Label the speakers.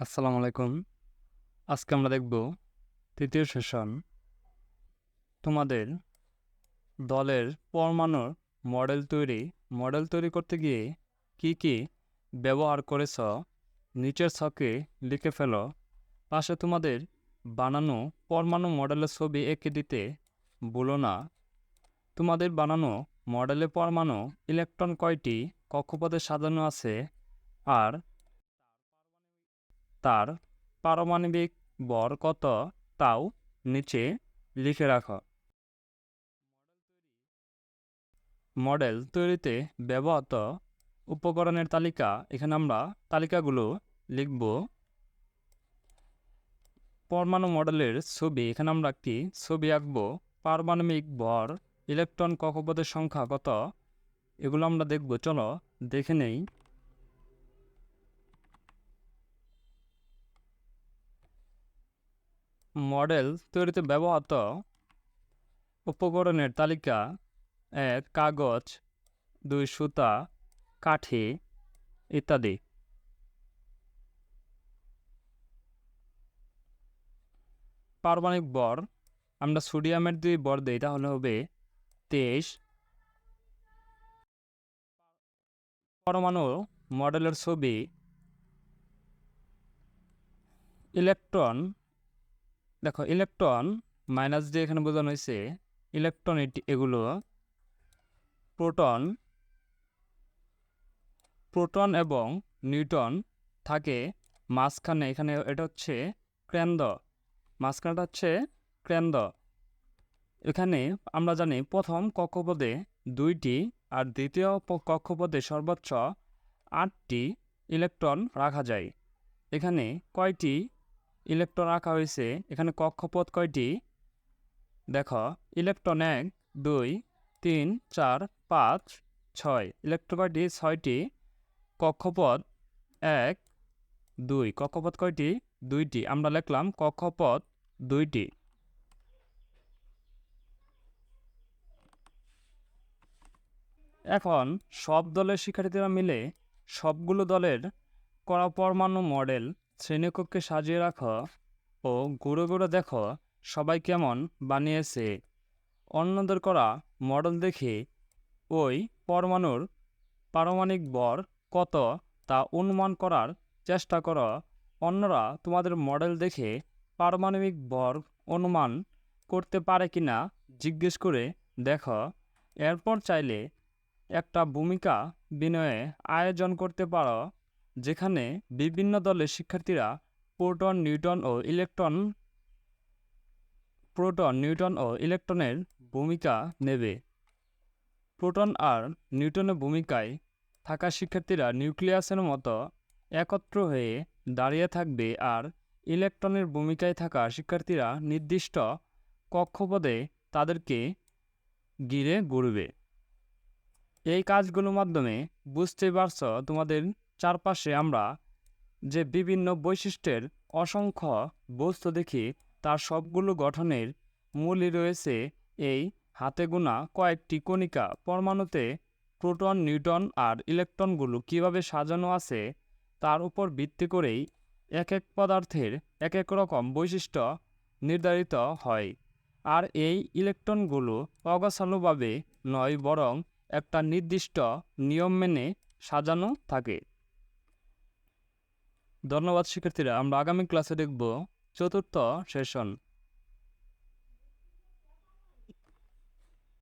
Speaker 1: আসসালামু আলাইকুম। আজকে আমরা দেখব তৃতীয় সেশন। তোমাদের দলের পরমাণুর মডেল তৈরি মডেল তৈরি করতে গিয়ে কি কি ব্যবহার করেছ, নিচের ছকে লিখে ফেলো। পাশে তোমাদের বানানো পরমাণু মডেলের ছবি এঁকে দিতে ভুলো না। তোমাদের বানানো মডেলে পরমাণু ইলেকট্রন কয়টি, কক্ষপথে সাজানো আছে, আর তার পারমাণবিক ভর কত তাও নিচে লিখে রাখো। মডেল তৈরিতে ব্যবহৃত উপকরণের তালিকা, এখানে আমরা তালিকাগুলো লিখব। পরমাণু মডেলের ছবি, এখানে আমরা একটি ছবি আঁকব। পারমাণবিক ভর ইলেকট্রন কক্ষপথের সংখ্যা কত? এগুলো আমরা দেখব। চলো দেখে নেই। মডেল তৈরিতে ব্যবহৃত উপকরণের তালিকা এক, কাগজ, দুই, সুতা, কাঠি ইত্যাদি। পারমাণবিক বর, আমরা সোডিয়ামের দুই বর দিই, তাহলে হবে তেইশ। পরমাণু মডেলের ছবি, ইলেকট্রন দেখো ইলেকট্রন মাইনাস দিয়ে এখানে বোঝানো হয়েছে ইলেকট্রন এটি, এগুলো প্রোটন প্রোটন এবং নিউটন থাকে মাঝখানে, এখানে এটা হচ্ছে কেন্দ্র মাঝখানেটা হচ্ছে কেন্দ্র এখানে আমরা জানি প্রথম কক্ষপদে দুইটি আর দ্বিতীয় কক্ষপদে সর্বোচ্চ আটটি ইলেকট্রন রাখা যায়। এখানে কয়টি ইলেকট্রন আঁকা হয়েছে, এখানে কক্ষপথ কয়টি? দেখো, ইলেকট্রন এক, দুই, তিন, চার, পাঁচ, ছয়। ইলেকট্রন কয়টি? ছয়টি। কক্ষপথ এক, দুই। কক্ষপথ কয়টি? দুইটি। আমরা লিখলাম কক্ষপথ দুইটি। এখন সব দলের শিক্ষার্থীরা মিলে সবগুলো দলের করা পরমাণু মডেল শ্রেণীকক্ষে সাজিয়ে রাখো ও ঘুরে ঘুরে দেখো সবাই কেমন বানিয়েছে। অন্যদের করা মডেল দেখে ওই পরমাণুর পারমাণিক ভর কত তা অনুমান করার চেষ্টা করো। অন্যরা তোমাদের মডেল দেখে পারমাণবিক ভর অনুমান করতে পারে কিনা জিজ্ঞেস করে দেখো। এরপর চাইলে একটা ভূমিকা বিনয়ে আয়োজন করতে পারো। যেখানে বিভিন্ন দলের শিক্ষার্থীরা প্রোটন, নিউটন ও ইলেকট্রন, প্রোটন, নিউটন ও ইলেকট্রনের ভূমিকা নেবে। প্রোটন আর নিউটনের ভূমিকায় থাকা শিক্ষার্থীরা নিউক্লিয়াসের মতো একত্র হয়ে দাঁড়িয়ে থাকবে আর ইলেকট্রনের ভূমিকায় থাকা শিক্ষার্থীরা নির্দিষ্ট কক্ষপদে তাদেরকে ঘিরে ঘুরবে। এই কাজগুলোর মাধ্যমে বুঝতে পারছ তোমাদের চারপাশে আমরা যে বিভিন্ন বৈশিষ্ট্যের অসংখ্য বস্তু দেখি তার সবগুলো গঠনের মূলই রয়েছে এই হাতে গোনা কয়েকটি কণিকা। পরমাণুতে প্রোটন, নিউটন আর ইলেকট্রনগুলো কীভাবে সাজানো আছে, তার উপর ভিত্তি করেই এক এক পদার্থের এক এক রকম বৈশিষ্ট্য নির্ধারিত হয়। আর এই ইলেকট্রনগুলো অগোছালোভাবে নয়, বরং একটা নির্দিষ্ট নিয়ম মেনে সাজানো থাকে। ধন্যবাদ শিক্ষার্থীরা আমরা আগামী ক্লাসে দেখব চতুর্থ সেশন